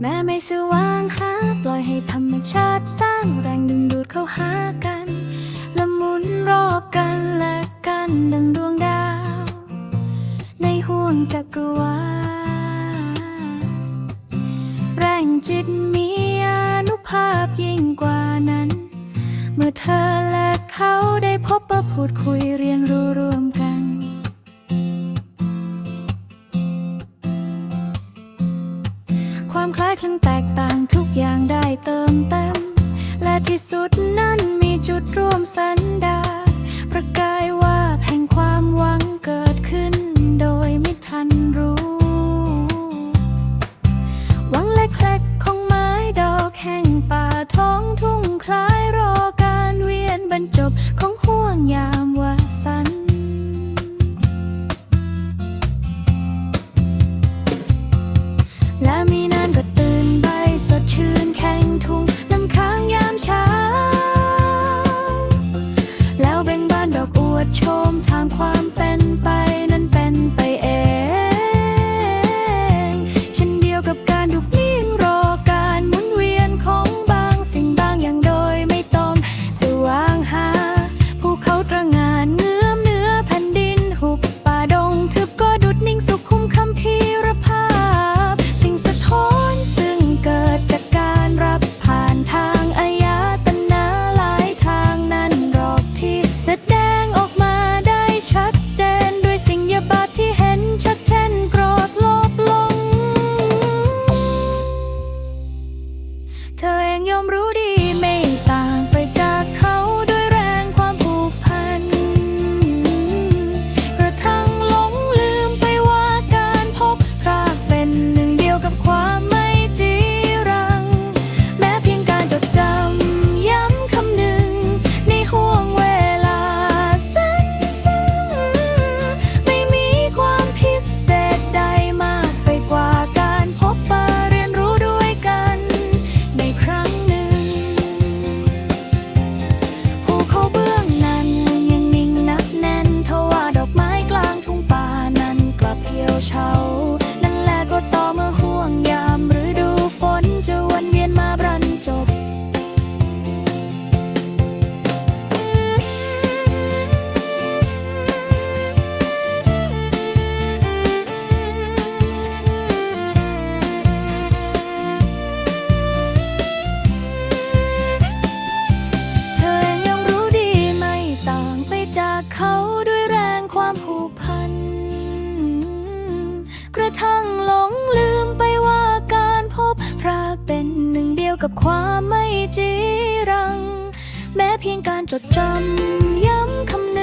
แม้ไม่สว่างหาปล่อยให้ธรรมชาติสร้างแรงดึงดูดเข้าหากัน และหมุนรอบกันและกันดังดวงดาว ในห่วงจักรวาล จิตมีอนุภาพยิ่งกว่านั้น เมื่อเธอและเขาได้พบประพูดคุยเรียนรู้ร่วมกัน ความคล้ายคลึงแตกต่างทุกอย่างได้เติมเต็ม และที่สุดนั้นมีจุดร่วมสันดา เฉา ความไม่จีรัง แม้เพียงการจดจำย้ำคำ